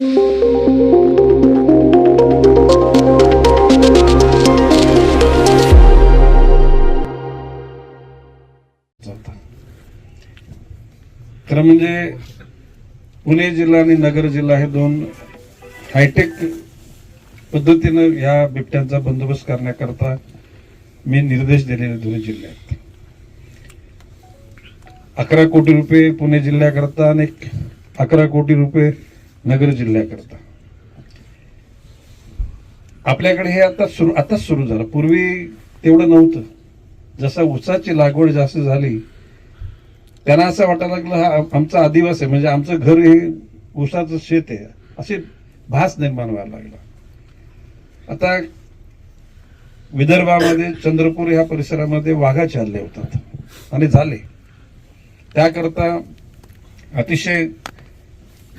खरं म्हणजे पुणे जिल्हा आणि नगर जिल्हा हे दोन हायटेक पद्धतीनं ह्या बिबट्यांचा बंदोबस्त करण्याकरता मी निर्देश दिलेले दोन्ही जिल्ह्यात अकरा कोटी रुपये पुणे जिल्ह्याकरता आणि अकरा कोटी रुपये नगर जिल्ह्याकरता. आपल्याकडे हे आता सुरू आताच सुरू झालं. पूर्वी तेवढं नव्हतं. जसं ऊसाची लागवड जास्त झाली त्यांना असं वाटायला लागलं हा आमचा आदिवासी आहे म्हणजे आमचं घर हे ऊसाचं शेत आहे. असे भास निर्माण व्हायला लागला. आता विदर्भामध्ये चंद्रपूर ह्या परिसरामध्ये वाघा चालले होतात. आणि झाले. त्याकरता अतिशय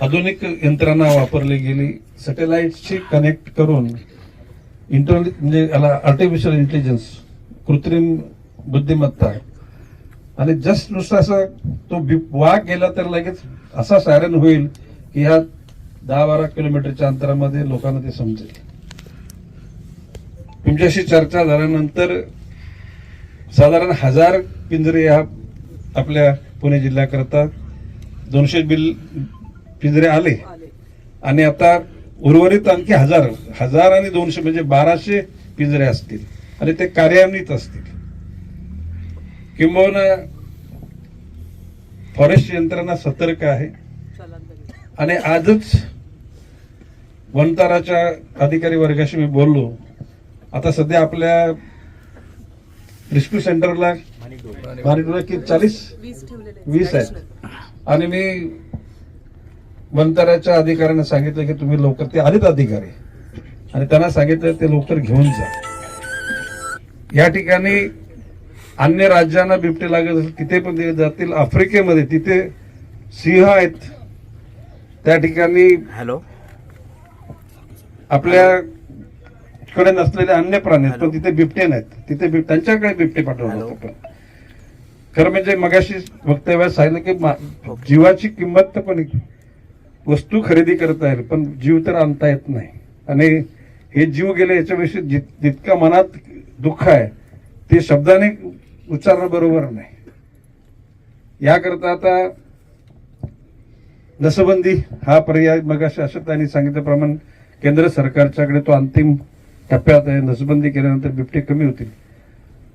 आधुनिक यंत्रणा वापरली गेली. सॅटेलाइटशी कनेक्ट करून इंटरनेट म्हणजे याला आर्टिफिशियल इंटेलिजन्स कृत्रिम बुद्धिमत्ता. आणि जस्ट नुसता असा तो बिब- वाघ गेला तर लगेच असा सायरन होईल की ह्या दहा बारा किलोमीटरच्या अंतरामध्ये लोकांना ते समजेल. तुमच्याशी चर्चा झाल्यानंतर साधारण हजार पिंजरे ह्या आपल्या पुणे जिल्ह्याकरता दोनशे बिल पिंजरे आले. आणि आता उर्वरित आणखी हजार हजार आणि दोनशे म्हणजे बाराशे पिंजरे असतील. आणि ते कार्यान्वित असतील. किंबहुना फॉरेस्ट यंत्रणा सतर्क आहे. आणि आजच वनताराच्या अधिकारी वर्गाशी मी बोललो. आता सध्या आपल्या रिस्क्यू सेंटरला की चाळीस? वीस आहेत. आणि मी वनताराच्या अधिकाऱ्यांना सांगितलं की तुम्ही लवकर ते आलेत अधिकारी. आणि त्यांना सांगितलं ते लवकर घेऊन जा. या ठिकाणी अन्य राज्यांना बिबटे लागत असेल तिथे पण दिले जातील. आफ्रिकेमध्ये तिथे सिंह आहेत. त्या ठिकाणी हॅलो. आपल्या कडे नसलेले अन्य प्राणी आहेत पण तिथे बिबटे नाहीत. तिथे त्यांच्याकडे बिबटे पाठवलं पण. खरं म्हणजे मगाशी वक्तव्यात सांगितलं की जीवाची किंमत तर पण वस्तू खरेदी करता येईल पण जीव तर आणता येत नाही. आणि हे जीव गेले याच्याविषयी जित- जितका मनात दुःख आहे ते शब्दाने उच्चारणं बरोबर नाही. याकरता आता नसबंदी हा पर्याय मग असं त्यांनी सांगितल्याप्रमाणे केंद्र सरकारच्याकडे तो अंतिम टप्प्यात आहे. नसबंदी केल्यानंतर बिबटे कमी होतील.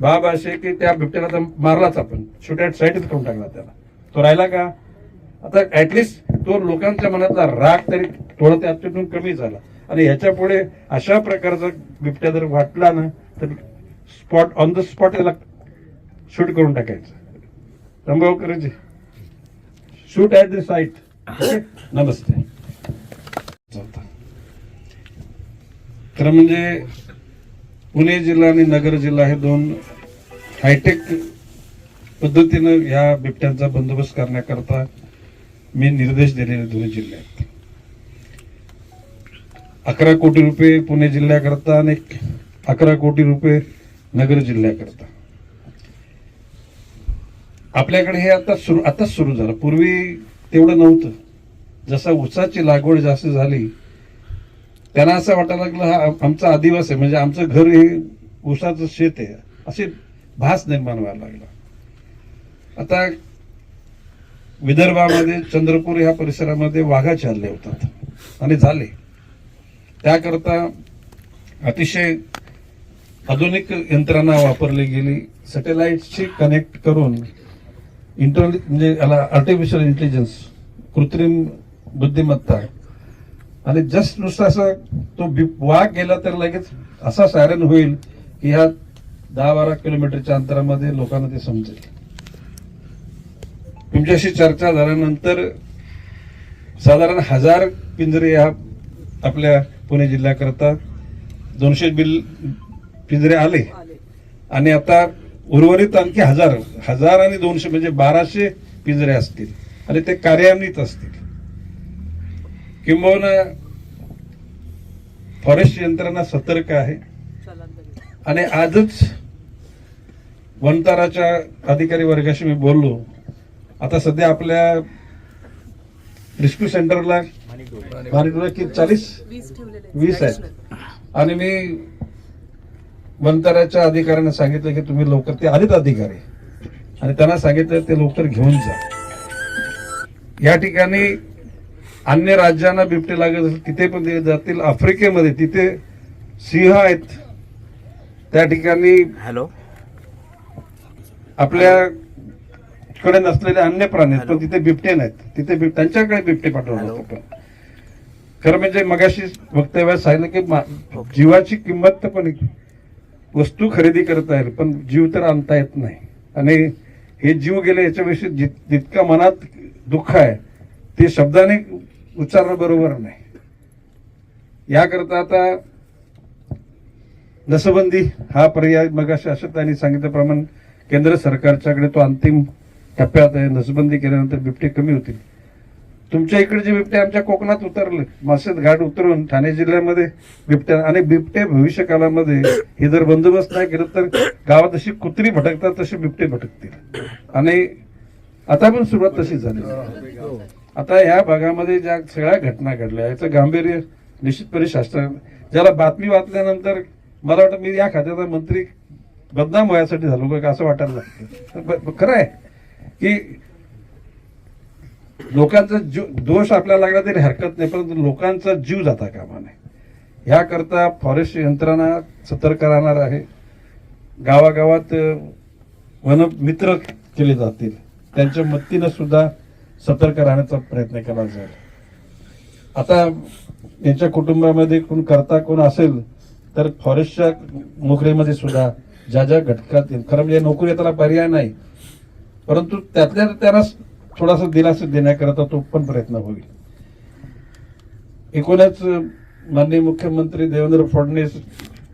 बाब असे की त्या बिबट्याला तर मारलाच आपण. शूट ॲट साईडच करून टाकला त्याला. तो राहिला का? आता ॲटलिस्ट तो लोकांच्या मनातला राग तरी थोडा तिथून कमी झाला. आणि ह्याच्या पुढे अशा प्रकारचा बिबट्या जर वाटला ना तर स्पॉट ऑन द स्पॉट त्याला शूट करून टाकायचं. रंभावकरजी शूट ॲट द साईट नमस्ते. खरं म्हणजे पुणे जिल्हा आणि नगर जिल्हा हे दोन हायटेक पद्धतीनं या बिबट्यांचा बंदोबस्त करण्याकरता मी निर्देश दिलेले दोन्ही जिल्ह्यात. अकरा कोटी रुपये पुणे जिल्ह्याकरता आणि अकरा कोटी रुपये नगर जिल्ह्याकरता. आपल्याकडे हे आता सुरू आताच सुरू झालं. पूर्वी तेवढं नव्हतं. जसं ऊसाची लागवड जास्त झाली त्यांना असं वाटायला लागलं हा आमचा आदिवासी आहे म्हणजे आमचं घर हे ऊसाचं शेत आहे. असे भास निर्माण व्हायला लागला. आता विदर्भामध्ये चंद्रपूर ह्या परिसरामध्ये वाघाचे हल्ले होतात आणि झाले. त्याकरता अतिशय आधुनिक यंत्रणा वापरली गेली. सॅटेलाइटशी कनेक्ट करून इंटर म्हणजे याला आर्टिफिशियल इंटेलिजन्स कृत्रिम बुद्धिमत्ता आणि जस्ट नुसतं असं तो वाघ गेला तर लगेच असा सायरन होईल की ह्या दहा बारा किलोमीटरच्या अंतरामध्ये लोकांना ते समजेल. तुमच्याशी चर्चा झाल्यानंतर साधारण हजार पिंजरे ह्या आपल्या पुणे जिल्ह्याकरता दोनशे बिल पिंजरे आले. आणि आता उर्वरित आणखी हजार हजार आणि दोनशे म्हणजे बाराशे पिंजरे असतील. आणि ते कार्यान्वित असतील. किंबहुना फॉरेस्ट यंत्रणा सतर्क आहे. आणि आजच वनताराच्या अधिकारी वर्गाशी मी बोललो. आता सध्या आपल्या रेस्क्यू सेंटरला की चाळीस? वीस आहेत. आणि मी वनताराच्या अधिकाऱ्यांना सांगितलं की तुम्ही लवकर ते आलेत अधिकारी. आणि त्यांना सांगितलं ते लवकर घेऊन जा. या ठिकाणी अन्य राज्यांना बिबटे लागत असेल तिथे पण ते जातील. आफ्रिकेमध्ये तिथे सिंह आहेत. त्या ठिकाणी हॅलो. आपल्या कडे नसलेले अन्य प्राणी आहेत पण तिथे बिबटे नाहीत. तिथे बिब- त्यांच्याकडे बिबटे. होतं पण. खरं म्हणजे मगाशी वक्तव्यात सांगितलं की जीवाची किंमत तर पण वस्तू खरेदी करता येईल पण जीव तर आणता येत नाही. आणि हे जीव गेले याच्याविषयी जित- जितका मनात दुःख आहे ते शब्दाने उच्चारणं बरोबर नाही. याकरता आता नसबंदी हा पर्याय मग शासकांनी सांगितल्याप्रमाणे केंद्र सरकारच्याकडे तो अंतिम टप्प्यात आहे. नसबंदी केल्यानंतर बिबटे कमी होतील. तुमच्या इकडचे बिबटे आमच्या कोकणात उतरले. मासेत घाट उतरून ठाणे जिल्ह्यामध्ये बिबट्या आणि बिबटे भविष्य काळामध्ये हे जर बंदोबस्त नाही केलं तर गावात जशी कुत्री भटकतात तसे बिबटे भटकतील. आणि आता पण सुरुवात तशी झाली आता ह्या भागामध्ये ज्या सगळ्या घटना घडल्या याचं गांभीर्य निश्चितपणे शास्त्र ज्याला बातमी वाचल्यानंतर मला वाटतं मी या खात्याचा मंत्री बदनाम व्हायसाठी झालो का असं वाटायला लागतं. खरं आहे की लोकांचा जीव दोष आपल्याला लागला तरी हरकत नाही परंतु लोकांचा जीव जाता कामा नये. याकरता फॉरेस्ट यंत्रणा सतर्क राहणार आहे. गावागावात वन मित्र केले जातील. त्यांच्या मदतीनं सुद्धा सतर्क राहण्याचा प्रयत्न केला जाईल. आता यांच्या कुटुंबामध्ये कोण करता कोण असेल तर फॉरेस्टच्या नोकरीमध्ये सुद्धा ज्या ज्या घटकात खरं म्हणजे नोकरी त्याला पर्याय नाही. परंतु त्यातल्या त्यात त्यांना थोडासा दिलासा देण्याकरता तो पण प्रयत्न होईल. एकूणच माननीय मुख्यमंत्री देवेंद्र फडणवीस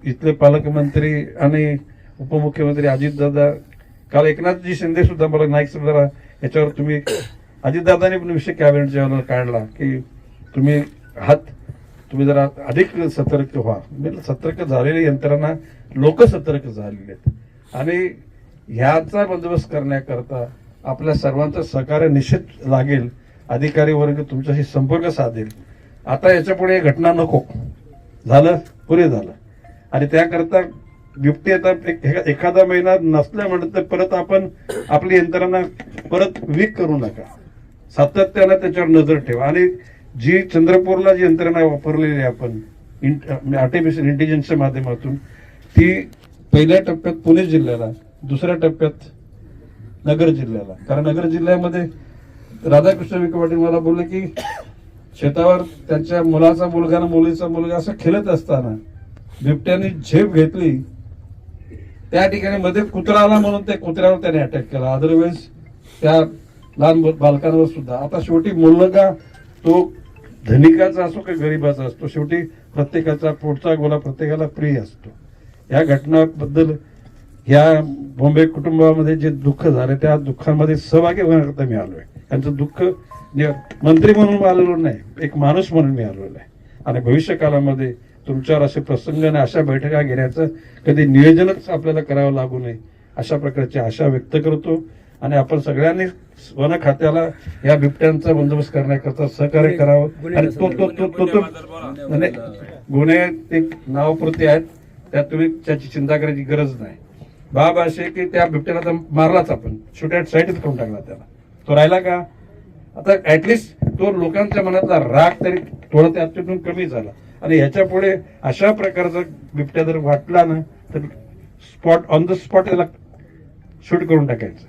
इथले पालकमंत्री आणि उपमुख्यमंत्री अजितदादा काल एकनाथजी शिंदे सुद्धा मला नाईक समजा याच्यावर तुम्ही अजितदादांनी पण विषय कॅबिनेटच्या वेळेला काढला की तुम्ही हात तुम्ही जरा अधिक सतर्क व्हा. म्हणजे सतर्क झालेली यंत्रणा लोक सतर्क झालेले आहेत. आणि ह्याचा बंदोबस्त करण्याकरता आपल्या सर्वांचं सहकार्य निश्चित लागेल. अधिकारी वर्ग तुमच्याशी संपर्क साधेल. आता याच्यापुढे घटना नको. झालं पुरे झालं. आणि त्याकरता बिबटी आता एक- एखादा महिना नसल्या म्हणत परत आपण आपली यंत्रणा परत वीक करू नका. सातत्यानं त्याच्यावर नजर ठेवा. आणि जी चंद्रपूरला जी यंत्रणा वापरलेली आहे आपण आर्टिफिशियल म्हणजे इंटेलिजन्सच्या माध्यमातून ती पहिल्या टप्प्यात पुणे जिल्ह्याला दुसऱ्या टप्प्यात नगर जिल्ह्याला. कारण नगर जिल्ह्यामध्ये राधाकृष्ण विखे पाटील मला बोलले की शेतावर त्यांच्या मुलाचा मुलगा ना मुलीचा मुलगा असं खेळत असताना बिबट्याने झेप घेतली. त्या ठिकाणी मध्ये कुत्रा आला म्हणून त्या कुत्र्यावर त्याने अटॅक केला. अदरवाईज त्या लहान बालकांवर सुद्धा. आता शेवटी मुलगा तो धनिकाचा असो की गरीबाचा असतो शेवटी प्रत्येकाचा पोटचा गोला प्रत्येकाला प्रिय असतो. या घटनाबद्दल या बॉम्बे कुटुंबामध्ये जे दुःख झाले त्या दुःखामध्ये सहभागी होण्याकरता मी आलोय. त्यांचं दुःख मंत्री म्हणून आलेलो नाही एक माणूस म्हणून मी आलेलो आहे आणि भविष्य काळामध्ये तुमच्यावर असे प्रसंग आणि अशा बैठका घेण्याचं कधी नियोजनच आपल्याला करावं लागू नये अशा प्रकारची आशा व्यक्त करतो. आणि आपण सगळ्यांनी वन खात्याला या बिबट्यांचा बंदोबस्त करण्याकरता सहकार्य करावं. आणि तो तो तो तो तो नाही, गुन्हे ते नावपुरते आहेत. त्यात तुम्ही त्याची चिंता करायची गरज नाही. बाब असे की त्या बिबट्याला तर मारलाच आपण. छोट्या साईडच करून टाकला त्याला. तो राहिला का? आता ऍटलिस्ट तो लोकांच्या मनातला राग तरी थोडा त्यातून कमी झाला. आणि ह्याच्या पुढे अशा प्रकारचा बिबट्या जर वाटला ना तर स्पॉट ऑन द स्पॉट त्याला शूट करून टाकायचं.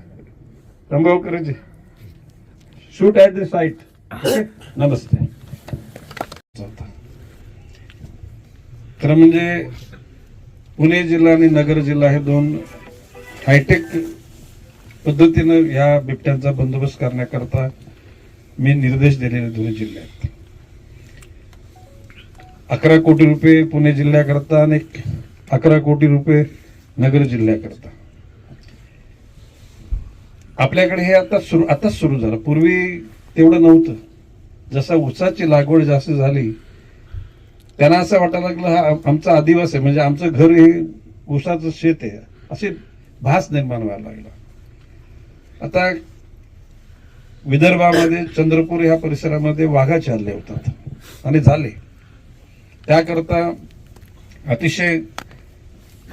रंभावकरजी शूट ऍट द साईट नमस्ते. खरं म्हणजे पुणे जिल्हा आणि नगर जिल्हा हे दोन हायटेक पद्धतीनं ह्या बिबट्यांचा बंदोबस्त करण्याकरता मी निर्देश दिलेले दोन्ही जिल्ह्यात अकरा कोटी रुपये पुणे जिल्ह्याकरता आणि अकरा कोटी रुपये नगर जिल्ह्याकरता. आपल्याकडे हे आता सुरू आताच सुरू झालं. पूर्वी तेवढं नव्हतं. जसं ऊसाची लागवड जास्त झाली त्यांना असं वाटायला लागलं हा आमचा आदिवास आहे म्हणजे आमचं घर हे ऊसाचं शेत आहे. असे भास निर्माण व्हायला लागला. आता विदर्भामध्ये चंद्रपूर ह्या परिसरामध्ये वाघाचे हल्ले होतात. आणि झाले. त्याकरता अतिशय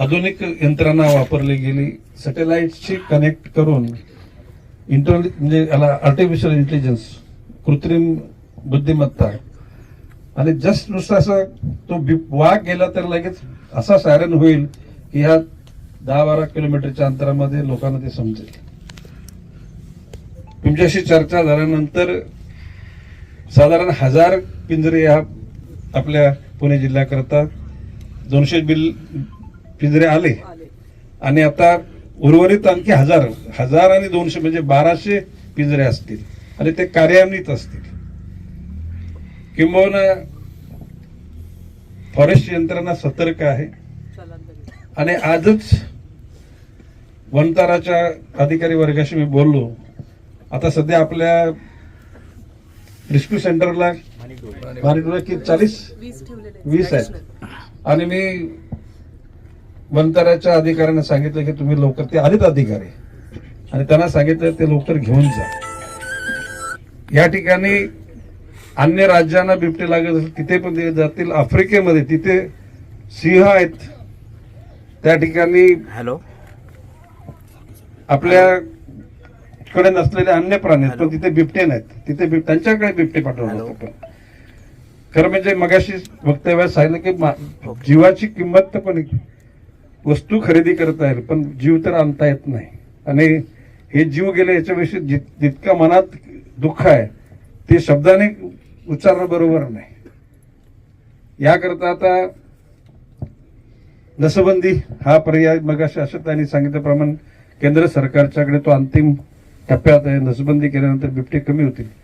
आधुनिक यंत्रणा वापरली गेली. सॅटेलाइटशी कनेक्ट करून इंटेलि म्हणजे याला आर्टिफिशियल इंटेलिजन्स कृत्रिम बुद्धिमत्ता. आणि जस्ट नुसतं असं तो वाघ गेला तर लगेच असा सायरन होईल की ह्या दहा बारा किलोमीटरच्या अंतरामध्ये लोकांना ते समजेल. तुमच्याशी चर्चा झाल्यानंतर साधारण हजार पिंजरे या आपल्या पुणे जिल्ह्याकरता दोनशे बिल पिंजरे आले. आणि आता उर्वरित आणखी हजार हजार आणि दोनशे म्हणजे बाराशे पिंजरे असतील. आणि ते कार्यान्वित असतील. किंबहुना फॉरेस्ट यंत्रणा सतर्क आहे. आणि आजच वनताराच्या अधिकारी वर्गाशी मी बोललो. आता सध्या आपल्या रेस्क्यू सेंटरला की चाळीस? वीस आहेत. आणि मी वनताराच्या अधिकाऱ्यांना सांगितलं की तुम्ही लवकर ते आलेत अधिकारी. आणि त्यांना सांगितलं ते लवकर घेऊन जा. या ठिकाणी अन्य राज्यांना बिबटे लागत असेल तिथे पण ते जातील. आफ्रिकेमध्ये तिथे सिंह आहेत. त्या ठिकाणी हॅलो. आपल्या कडे नसलेले अन्य प्राणी आहेत पण तिथे बिबटे नाहीत. तिथे बिब- त्यांच्याकडे बिबटे पाठवलं पण. खरं म्हणजे मगाशी वक्तव्यात सांगितलं की जीवाची किंमत तर पण वस्तू खरेदी करता येईल पण जीव तर आणता येत नाही. आणि हे जीव गेले याच्याविषयी जित- जितका मनात दुःख आहे ते शब्दाने उच्चारणं बरोबर नाही. याकरता आता नसबंदी हा पर्याय मग शासकांनी सांगितल्याप्रमाणे केंद्र सरकारच्याकडे तो अंतिम टप्प्यात आहे. नसबंदी केल्यानंतर बिबटे कमी होतील.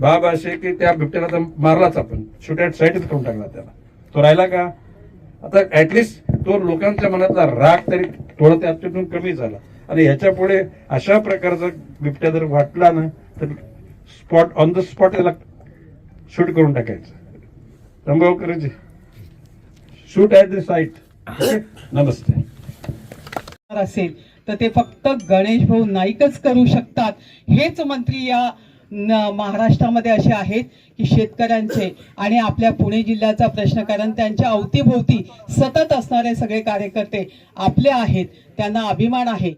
बाब असे की त्या बिबट्याला तर मारलाच आपण. शूट ॲट साईडच करून टाकला त्याला. तो राहिला का? आता ॲटलिस्ट तो लोकांच्या मनातला राग तरी थोडा त्यातून कमी झाला. आणि ह्याच्या पुढे अशा प्रकारचा बिबट्या जर वाटला ना तर स्पॉट ऑन द स्पॉट त्याला शूट करून टाकायचं. रंगावकरजी शूट ॲट द साईट नमस्ते. असेल तर ते फक्त गणेश भाऊ नाईकच करू शकतात. हेच मंत्री या महाराष्ट्रामध्ये असे आहेत की शेतकऱ्यांचे आणि आपल्या पुणे जिल्ह्याचा प्रश्न कारण त्यांच्या अवतीभोवती सतत असणारे सगळे कार्यकर्ते आपले आहेत त्यांना अभिमान आहे.